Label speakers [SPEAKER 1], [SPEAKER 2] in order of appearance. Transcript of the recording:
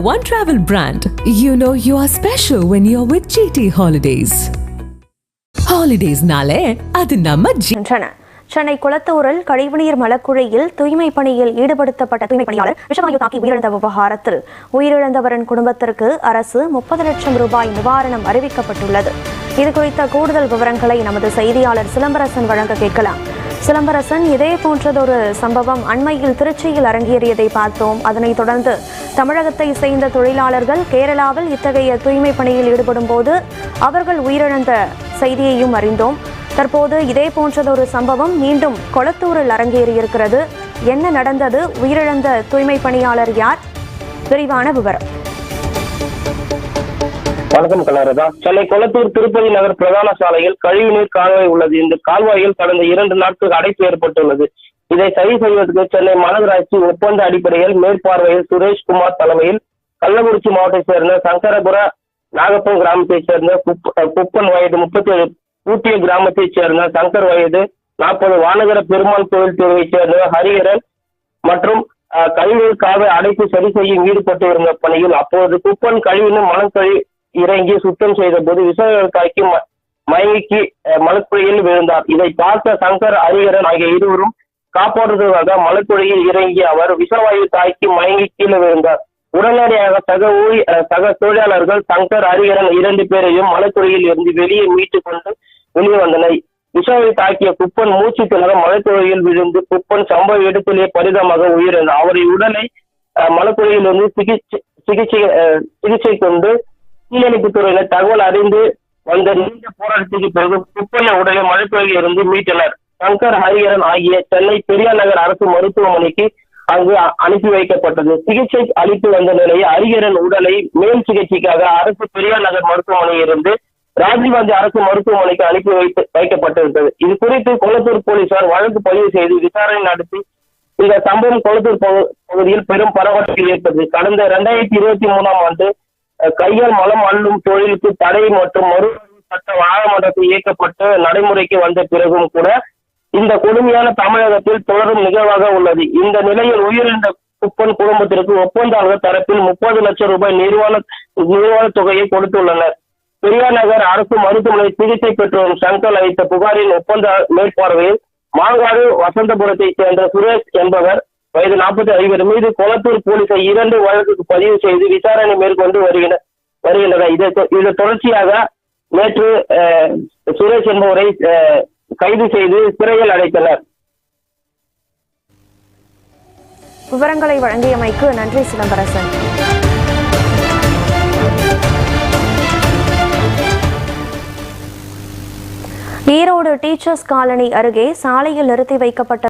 [SPEAKER 1] One travel brand. You know you are special when you're with GT Holidays. Holidays nale அது நம்ம
[SPEAKER 2] சென்னை குளத்தூரில் கழிவுநீர் மலக்குழியில் தூய்மை பணியில் ஈடுபடுத்தப்பட்ட தூய்மை பணியாளர் விஷவாயு தாக்கி உயிரிழந்த விவகாரத்தில் உயிரிழந்தவரின் குடும்பத்திற்கு அரசு முப்பது லட்சம் ரூபாய் நிவாரணம் அறிவிக்கப்பட்டுள்ளது இது குறித்த கூடுதல் விவரங்களை நமது செய்தியாளர் சிலம்பரசன் வழங்க கேட்கலாம் சிலம்பரசன் இதே போன்றதொரு சம்பவம் அண்மையில் திருச்சியில் அரங்கேறியதை பார்த்தோம். அதனைத் தொடர்ந்து தமிழகத்தை சேர்ந்த தொழிலாளர்கள் கேரளாவில் இத்தகைய தூய்மை பணியில் ஈடுபடும் போது அவர்கள் உயிரிழந்த செய்தியையும் அறிந்தோம். தற்போது இதே போன்றதொரு சம்பவம் மீண்டும் கொளத்தூரில் அரங்கேறியிருக்கிறது. என்ன நடந்தது? உயிரிழந்த தூய்மை பணியாளர் யார்? விரிவான விவரம்.
[SPEAKER 3] வணக்கம் கலரதா சென்னை கொளத்தூர் திருப்பதி நகர் பிரதான சாலையில் கழிவுநீர் கால்வாய் உள்ளது. இந்த கால்வாயில் கடந்த இரண்டு நாட்கள் அடைப்பு ஏற்பட்டுள்ளது. இதை சரி செய்வதற்கு சென்னை மாநகராட்சி ஒப்பந்த அடிப்படையில் மேற்பார்வையில் சுரேஷ்குமார் தலைமையில் கள்ளக்குறிச்சி மாவட்டத்தை சேர்ந்த சங்கரபுர நாகப்பம் கிராமத்தைச் சேர்ந்த குப்பன் வயது முப்பத்தி ஏழு ஊட்டிய கிராமத்தைச் சேர்ந்த சங்கர் வயது நாற்பது வானகர பெருமாள் கோவில் தெருவைச் சேர்ந்த ஹரிஹரன் மற்றும் அஹ், கழிவுநீர் கால்வாய் அடைப்பு சரி செய்ய ஈடுபட்டு இருந்த பணியில் அப்போது குப்பன் கழிவுநீர் மணக்கழி இறங்கி சுத்தம் செய்த போது விவசாயிகள் தாக்கி ம- மயங்கி மலக்குழியில் விழுந்தார். இதை பார்த்த சங்கர் ஹரிஹரன் ஆகிய இருவரும் காப்பாற்றுவதாக மலக்குழியில் இறங்கி அவர் விஷவாயு தாக்கி மயங்கி கீழே விழுந்தார். உடனடியாக சக ஊழி சக தொழிலாளர்கள் சங்கர் ஹரிஹரன் இரண்டு பேரையும் மலைத்துறையில் இருந்து வெளியே மீட்டுக் கொண்டு வெளியே வந்தனர். விஷவாயு தாக்கிய குப்பன் மூச்சு திணற மலைத்துறையில் விழுந்து குப்பன் சம்பவ இடத்திலேயே பரிதமாக உயிரிழந்தார். அவரை உடலை அஹ், இருந்து சிகிச்சை சிகிச்சை அஹ், சிகிச்சை கொண்டு தீயணைப்பு துறையினர் தகவல் அறிந்து வந்த நீண்ட போராட்டத்துக்கு பிறகு குப்பன உடலை மலைக்குழியில் இருந்து மீட்டனர். சங்கர் ஹரிஹரன் ஆகிய சென்னை பெரியார் நகர் அரசு மருத்துவமனைக்கு அங்கு அனுப்பி வைக்கப்பட்டது. சிகிச்சை அளித்து வந்த நிலையில் ஹரிஹரன் உடலை மேல் சிகிச்சைக்காக அரசு பெரியார் நகர் மருத்துவமனையில் இருந்து ராஜீவ்காந்தி அரசு மருத்துவமனைக்கு அனுப்பி வைத்து வைக்கப்பட்டிருந்தது. இது குறித்து கொளத்தூர் போலீசார் வழக்கு பதிவு செய்து விசாரணை நடத்தி இந்த சம்பவம் கொளத்தூர் பகு- பகுதியில் பெரும் பரபரப்பை ஏற்பட்டது கடந்த இரண்டாயிரத்தி இருபத்தி மூணாம் ஆண்டு கையால் மலம் அள்ளும் தொழிலுக்கு தடை மற்றும் மறு சட்ட வாழமன்றத்தில் இயக்கப்பட்டு நடைமுறைக்கு வந்த பிறகும் கூட இந்த கொடுமையான தமிழகத்தில் தொடரும் நிகழ்வாக உள்ளது. இந்த நிலையில் உயிரிழந்த குப்பன் குடும்பத்திற்கு ஒப்பந்தாளர் தரப்பில் முப்பது லட்சம் ரூபாய் நிர்வாண நிர்வாண தொகையை கொடுத்துள்ளனர். பெரியார் நகர் அரசு மருத்துவமனை சிகிச்சை பெற்று வரும் சங்கர் அளித்த புகாரின் ஒப்பந்த மேற்பார்வையில் மாங்காடு வசந்தபுரத்தைச் சேர்ந்த சுரேஷ் என்பவர் வயது நாற்பத்தி ஐவர் மீது கொளத்தூர் போலீசார் இரண்டு வழக்குக்கு பதிவு செய்து விசாரணை மேற்கொண்டு வருகின்ற வருகின்றனர் இதை இதை தொடர்ச்சியாக நேற்று சுரேஷ் என்பவரை கைது செய்து சிறையில் அடைத்தனர்.
[SPEAKER 2] விவரங்களை வழங்கியமைக்கு நன்றி சிதம்பரசன். ஈரோடு டீச்சர்ஸ் காலனி அருகே சாலையில் நிறுத்தி வைக்கப்பட்ட